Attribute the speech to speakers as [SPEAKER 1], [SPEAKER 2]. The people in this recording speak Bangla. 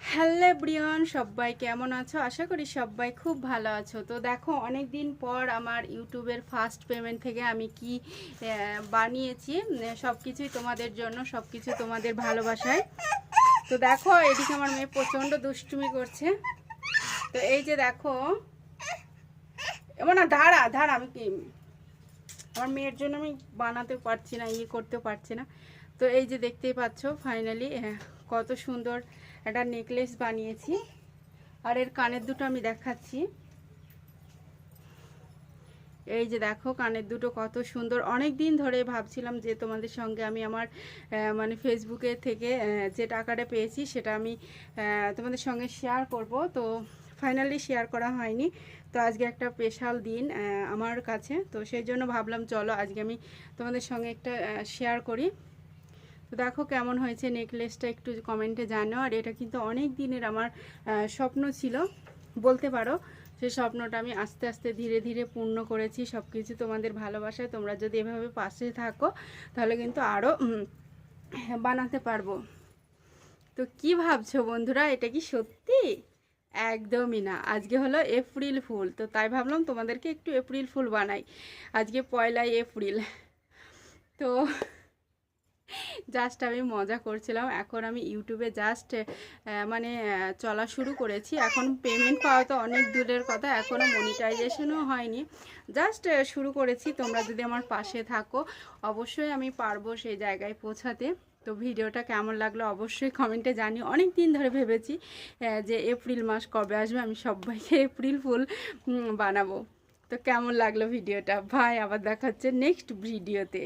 [SPEAKER 1] হ্যালো ব্রিয়ন সবাই কেমন আছো? আশা করি সবাই খুব ভালো আছো। তো দেখো অনেক দিন পর আমার ইউটিউবের ফার্স্ট পেমেন্ট থেকে আমি কি বানিয়েছি সব কিছুই তোমাদের জন্য সব কিছু তোমাদের ভালোবাসায়। তো দেখো, এদিকে আমার মেয়ে প্রচণ্ড দুষ্টুমি করছে। তো এই যে দেখো, এমন না ধারা ধারা আমি কি আমার মেয়ের জন্য আমি বানাতে পারছি না ইয়ে করতে পারছি না। তো এই যে দেখতেই পাচ্ছ ফাইনালি কত সুন্দর একটা নেকলেস বানিয়েছি। আর এর কানের দুটো আমি দেখাচ্ছি। এই যে দেখো, কানের দুটো কত সুন্দর। অনেক দিন ধরে ভাবছিলাম যে তোমাদের সঙ্গে আমি আমার মানে ফেসবুকে থেকে যে টাকাটা পেয়েছি সেটা আমি তোমাদের সঙ্গে শেয়ার করব। তো ফাইনালি শেয়ার করা হয়নি। তো আজকে একটা স্পেশাল দিন আমার কাছে। তো সেই জন্য ভাবলাম, চলো আজকে আমি তোমাদের সঙ্গে একটা শেয়ার করি। তো দেখো কেমন হয়েছে নেকলেসটা একটু কমেন্টে জানো, আর এটা কিন্তু অনেক দিনের আমার স্বপ্ন ছিল। বলতে পারো সেই স্বপ্নটা আমি আস্তে আস্তে ধীরে ধীরে পূর্ণ করেছি সব কিছু তোমাদের ভালোবাসায়। তোমরা যদি এভাবে পাশে থাকো, তাহলে কিন্তু আরও বানাতে পারব। তো কি ভাবছ বন্ধুরা, এটা কি সত্যি? একদমই না। আজকে হলো এপ্রিল ফুল, তো তাই ভাবলাম তোমাদেরকে একটু এপ্রিল ফুল বানাই। আজকে পয়লাই এপ্রিল। তো জাস্ট আমি মজা করছিলাম। এখন আমি ইউটিউবে জাস্ট মানে চলা শুরু করেছি। এখন পেমেন্ট পাওয়া তো অনেক দূরের কথা এখনও মনিটাইজেশনও হয়নি। জাস্ট শুরু করেছি। তোমরা যদি আমার পাশে থাকো, অবশ্যই আমি পারব সেই জায়গায় পৌঁছাতে। তো ভিডিওটা কেমন লাগল অবশ্যই কমেন্টে জানি অনেক দিন ধরে ভেবেছি যে এপ্রিল মাস কবে আসবে, আমি সবাইকে এপ্রিল ফুল বানাবো। তো কেমন লাগল ভিডিওটা? ভাই, আবার দেখা হচ্ছে নেক্সট ভিডিওতে